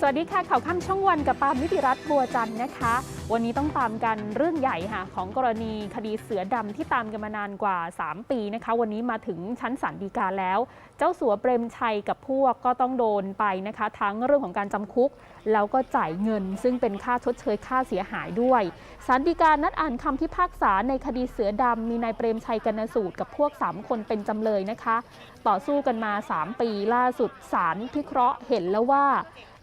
สวัสดีค่ะข่าวค่ำช่องวันกับปาล์มนิติรัตน์บัวจันทร์นะคะ วันนี้ต้องตามกันเรื่องใหญ่ค่ะของกรณีคดีเสือดำที่ตามกันมานานกว่า 3 ปีนะคะ วันนี้มาถึงชั้นศาลฎีกาแล้ว เจ้าสัวเปรมชัยกับพวกก็ต้องโดนไปนะคะ ทั้งเรื่องของการจำคุก แล้วก็จ่ายเงิน ซึ่งเป็นค่าชดเชยค่าเสียหายด้วยศาลฎีกานัดอ่านคำพิพากษาในคดีเสือดำมีนายเปรมชัยกนสูตรกับพวก 3 คนเป็นจำเลยนะคะ ต่อสู้กันมา 3 ปีล่าสุดศาลพิเคราะห์เห็นแล้วว่า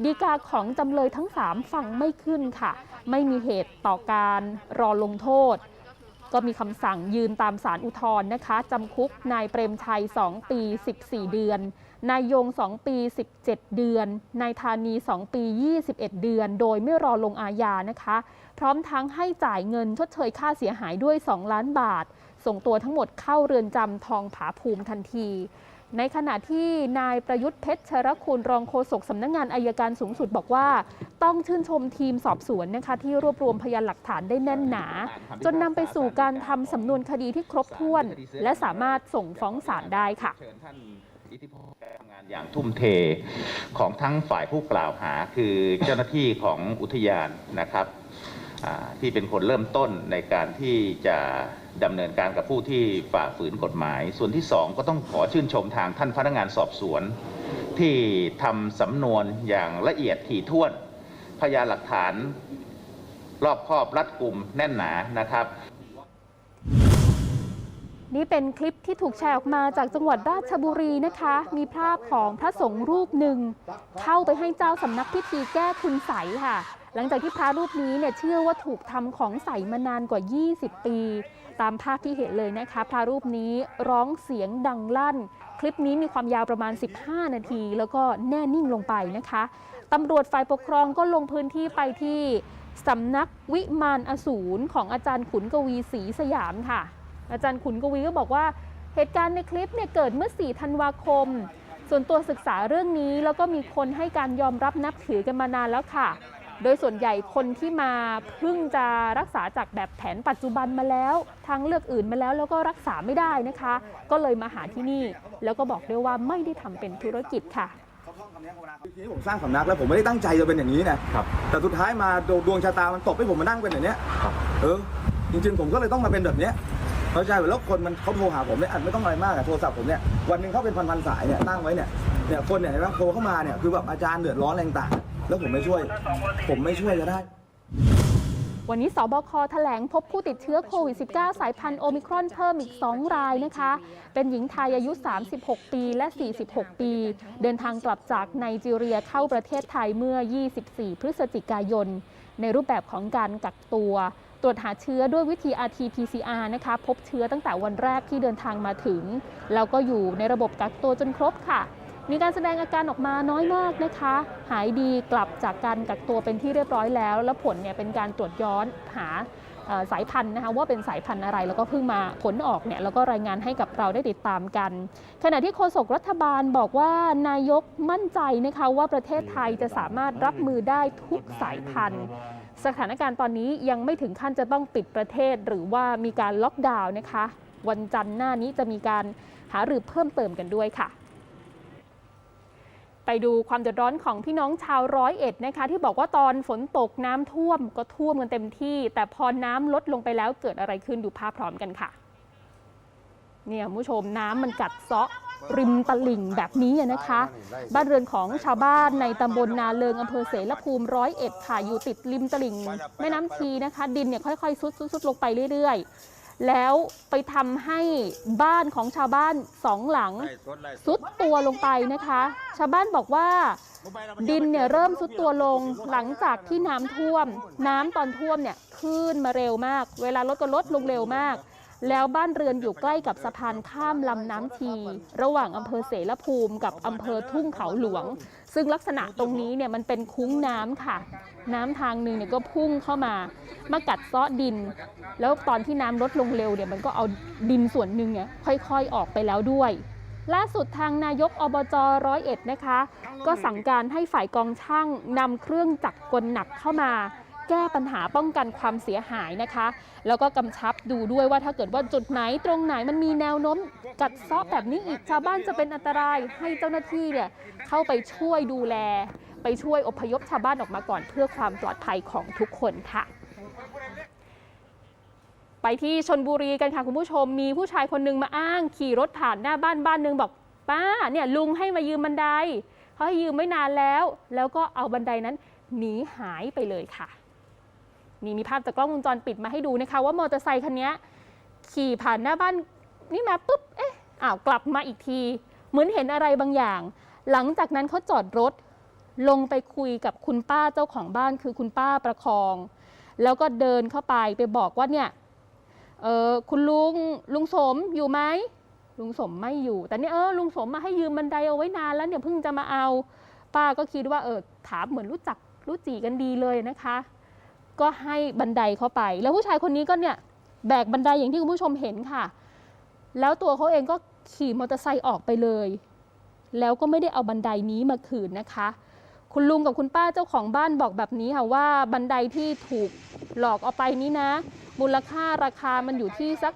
ดีกาของจำเลยทั้ง 3 ฟังไม่ขึ้นค่ะ ไม่มีเหตุต่อการรอลงโทษ ก็มีคำสั่งยืนตามสารอุทธรณ์นะคะจำคุกนายเปรมชัย 2 ปี 14 เดือน นายยง 2 ปี 17 เดือน นายธานี 2 ปี 21 เดือน โดยไม่รอลงอาญานะคะ พร้อมทั้งให้จ่ายเงินชดเชยค่าเสียหายด้วย 2 ล้านบาทส่งตัวทั้งหมดเข้าเรือนจำทองผาภูมิทันที ในขณะที่นายประยุทธ์เพชรชรคุณรองโฆษกสำนักงานอายการสูงสุดบอกว่า ต้องชื่นชมทีมสอบสวนนะคะที่รวบรวมพยานหลักฐานได้แน่นหนา จนนำไปสู่การทำสำนวนคดีที่ครบถ้วน และสามารถส่งฟ้องศาลได้ค่ะเชิญท่านอิทธิพลทำงานอย่างทุ่มเทของทั้งฝ่ายผู้กล่าวหาคือเจ้าหน้าที่ของอุทยานนะครับที่เป็นคนเริ่มต้นในการที่จะ ดำเนินการกับผู้ที่ฝ่าฝืนกฎหมาย ส่วนที่สองก็ต้องขอชื่นชมทางท่านพนักงานสอบสวน ที่ทำสำนวนอย่างละเอียดถี่ถ้วน พยานหลักฐาน รอบคอบรัดกุมแน่นหนานะครับนี่เป็นคลิปที่ถูกแชร์ออกมาจากจังหวัดราชบุรีนะคะ มีภาพของพระสงฆ์รูปหนึ่ง เข้าไปให้เจ้าสำนักพิธีแก้คุณใสค่ะ หลังจากที่พระรูปนี้เนี่ยเชื่อว่าถูกทำของใสมานานกว่า 20 ปี ตามภาพที่เห็นเลยนะคะ พระรูปนี้ร้องเสียงดังลั่น คลิปนี้มีความยาวประมาณ 15 นาที แล้วก็แน่นิ่งลงไปนะคะตำรวจฝ่ายปกครองก็ลงพื้นที่ไปที่สำนักวิมานอสูรของอาจารย์ขุนกวีศรีสยามค่ะ อาจารย์ขุนกวีก็บอกว่าเหตุการณ์ในคลิปเนี่ยเกิดเมื่อ 4 ธันวาคม ส่วนตัวศึกษาเรื่องนี้แล้วก็มีคนให้การยอมรับนับถือกันมานานแล้วค่ะ โดยส่วนใหญ่คนที่มาเพิ่งจะรักษาจากแบบแผนปัจจุบันมาแล้วทางเลือกอื่นมาแล้วแล้วก็รักษาไม่ได้นะคะ ก็เลยมาหาที่นี่ แล้วก็บอกด้วยว่าไม่ได้ทำเป็นธุรกิจค่ะทีนี้ผมสร้างสำนักแล้วผมไม่ได้ตั้งใจจะเป็นอย่างนี้นะครับแต่สุดท้ายมาดวดวงชะตามันตกให้ผมมานั่งเป็นอย่างเนี้ยเออจริงๆผมก็เลยต้องมาเป็นแบบเนี้ยเข้าใจแล้วคนมันเขาโทรหาผมเนี่ยอันไม่ต้องอะไรมากอะโทรศัพท์ผมเนี่ยวันหนึ่งเขาเป็นพันๆสายเนี่ยตั้งไว้เนี่ยเนี่ยคนเนี่ยเห็นไหมโทรเข้ามาเนี่ยคือแบบอาจารย์เดือดร้อนอะไรต่างๆ แล้วผมไม่ช่วย ผมไม่ช่วยจะได้ วันนี้สบคแถลงพบผู้ติดเชื้อโควิด -19 สายพันธุ์โอมิครอนเพิ่มอีก 2 รายนะคะ เป็นหญิงไทยอายุ 36 ปีและ 46 ปี เดินทางกลับจากไนจีเรียเข้าประเทศไทยเมื่อ 24 พฤศจิกายน ในรูปแบบของการกักตัว ตรวจหาเชื้อด้วยวิธี RT-PCR นะคะ พบเชื้อตั้งแต่วันแรกที่เดินทางมาถึง แล้วก็อยู่ในระบบกักตัวจนครบค่ะ มีการแสดงอาการออกมาน้อยมากนะคะ หายดีกลับจากการกักตัวเป็นที่เรียบร้อยแล้ว แล้วผลเนี่ยเป็นการตรวจย้อนหาสายพันธุ์นะคะว่าเป็นสายพันธุ์อะไรแล้วก็เพิ่งมาผลออกเนี่ยแล้วก็รายงานให้กับเราได้ติดตามกัน ขณะที่โฆษกรัฐบาลบอกว่านายกมั่นใจนะคะว่าประเทศไทยจะสามารถรับมือได้ทุกสายพันธุ์ สถานการณ์ตอนนี้ยังไม่ถึงขั้นจะต้องปิดประเทศ หรือว่ามีการล็อกดาวน์นะคะ วันจันทร์หน้านี้จะมีการหารือเพิ่มเติมกันด้วยค่ะ ไปดูความเดือดร้อนของพี่น้องชาวร้อยเอ็ดนะคะ ที่บอกว่าตอนฝนตกน้ำท่วมก็ท่วมกันเต็มที่ แต่พอน้ำลดลงไปแล้วเกิดอะไรขึ้นดูภาพพร้อมกันค่ะ เนี่ยผู้ชมน้ำมันกัดเซาะริมตลิ่งแบบนี้นะคะ บ้านเรือนของชาวบ้านในตำบลนาเลิงอำเภอเสรภูมิร้อยเอ็ดค่ะอยู่ติดริมตลิ่งแม่น้ำชีนะคะ ดินเนี่ยค่อยๆซุดซุดซุดลงไปเรื่อยๆ แล้วไปทำให้บ้านของชาวบ้านสองหลังซุดตัวลงไปนะคะ ชาวบ้านบอกว่า ดินเนี่ยเริ่มซุดตัวลงหลังจากที่น้ำท่วม น้ำตอนท่วมเนี่ยขึ้นมาเร็วมาก เวลาลดก็ลดลงเร็วมาก แล้วบ้านเรือนอยู่ใกล้กับสะพานข้ามลำน้ำชีระหว่างอำเภอเสรภูมิกับอำเภอทุ่งเขาหลวง ซึ่งลักษณะตรงนี้เนี่ยมันเป็นคุ้งน้ำค่ะ น้ำทางหนึ่งเนี่ยก็พุ่งเข้ามามากัดเซาะดิน แล้วตอนที่น้ำลดลงเร็วเนี่ยมันก็เอาดินส่วนหนึ่งเนี่ยค่อยๆออกไปแล้วด้วยล่าสุดทางนายกอบจร้อยเอ็ดนะคะ ก็สั่งการให้ฝ่ายกองช่างนำเครื่องจักรกลหนักเข้ามา แก้ปัญหาป้องกันความเสียหายนะคะ แล้วก็กำชับดูด้วยว่าถ้าเกิดว่าจุดไหนตรงไหนมันมีแนวโน้มกัดเซาะแบบนี้อีกชาวบ้านจะเป็นอันตรายให้เจ้าหน้าที่เนี่ยเข้าไปช่วยดูแล ไปช่วยอพยพชาวบ้านออกมาก่อนเพื่อความปลอดภัยของทุกคนค่ะไปที่ชนบุรีกันค่ะคุณผู้ชม มีผู้ชายคนหนึ่งมาอ้าง ขี่รถผ่านหน้าบ้านบ้านหนึ่งบอก ป้าเนี่ยลุงให้มายืมบันไดเขาให้ยืมไม่นานแล้ว แล้วก็เอาบันไดนั้นหนีหายไปเลยค่ะ นี่มีภาพจากกล้องวงจรปิดมาให้ดูนะคะ ว่ามอเตอร์ไซคันนี้ขี่ผ่านหน้าบ้านนี่มาปุ๊บเอ๊ะอ้าวกลับมาอีกที เหมือนเห็นอะไรบางอย่าง หลังจากนั้นเขาจอดรถ ลงไปคุยกับคุณป้าเจ้าของบ้านคือคุณป้าประคอง แล้วก็เดินเข้าไปไปบอกว่าเนี่ยเออคุณลุงลุงสมอยู่ไหมลุงสมไม่อยู่ แต่เนี่ยเออลุงสมมาให้ยืมบันไดเอาไว้นานแล้วเนี่ยเพิ่งจะมาเอา ป้าก็คิดว่าเออถามเหมือนรู้จักรู้จีกันดีเลยนะคะ ก็ให้บันไดเข้าไป แล้วผู้ชายคนนี้ก็เนี่ยแบกบันไดอย่างที่คุณผู้ชมเห็นค่ะ แล้วตัวเขาเองก็ขี่มอเตอร์ไซค์ออกไปเลย แล้วก็ไม่ได้เอาบันไดนี้มาคืนนะคะ คุณลุงกับคุณป้าเจ้าของบ้านบอกแบบนี้ค่ะว่าบันไดที่ถูกหลอกเอาไปนี้นะ มูลค่าราคามันอยู่ที่สัก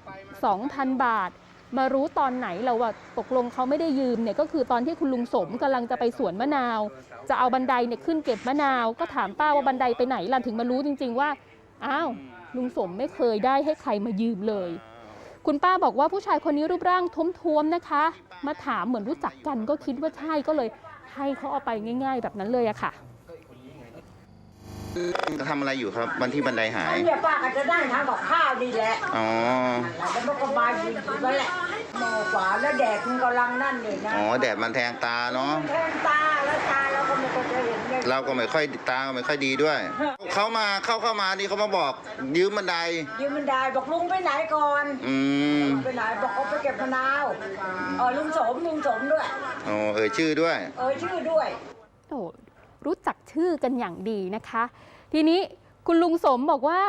2,000 บาท มารู้ตอนไหนเราว่าตกลงเขาไม่ได้ยืมเนี่ยก็คือตอนที่คุณลุงสมกำลังจะไปสวนมะนาว จะเอาบันไดเนี่ยขึ้นเก็บมะนาว ก็ถามป้าว่าบันไดไปไหนล่ะถึงมารู้จริง ๆ ว่าอ้าวลุงสมไม่เคยได้ให้ใครมายืมเลย คุณป้าบอกว่าผู้ชายคนนี้รูปร่างท้วมๆนะคะ มาถามเหมือนรู้จักกันก็คิดว่าใช่ก็เลยให้เขาเอาไปง่าย ๆ แบบนั้นเลยอะค่ะจะ ทำอะไรอยู่ครับ วันที่บันไดหายอันเนี้ยป้าก็จะนั่งทำกับข้าวนี่แหละอ๋อ แล้วมันก็มาอยู่อยู่นั่นแหละมองขวาแล้วแดดมันกำลังนั่นเลยนะอ๋อ แดดมันแทงตาเนาะ แทงตาแล้วตาเราก็ไม่ค่อยจะเห็นเลยเราก็ไม่ค่อยตาก็ไม่ค่อยดีด้วย เขามาเข้าเข้ามานี่เขามาบอก ยืมบันได ยืมมันได้บอกลุงไปไหนก่อน อืมไปไหนบอกเขาไปเก็บมะนาวเออลุงสมลุงสมด้วย อ๋อเอ่ยชื่อด้วย เออชื่อด้วย โอ้รู้จักชื่อกันอย่างดีนะคะ ทีนี้คุณลุงสมบอกว่า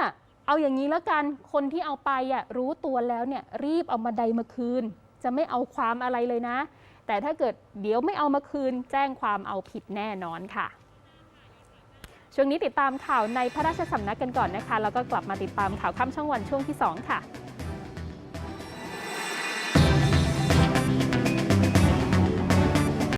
เอาอย่างนี้แล้วกันคนที่เอาไปอะรู้ตัวแล้วเนี่ยรีบเอามาใดมาคืน จะไม่เอาความอะไรเลยนะ แต่ถ้าเกิดเดี๋ยวไม่เอามาคืน แจ้งความเอาผิดแน่นอนค่ะช่วงนี้ติดตามข่าวในพระราชสำนักกันก่อนนะคะ แล้วก็กลับมาติดตามข่าวค่ำช่องวันช่วงที่ 2 ค่ะ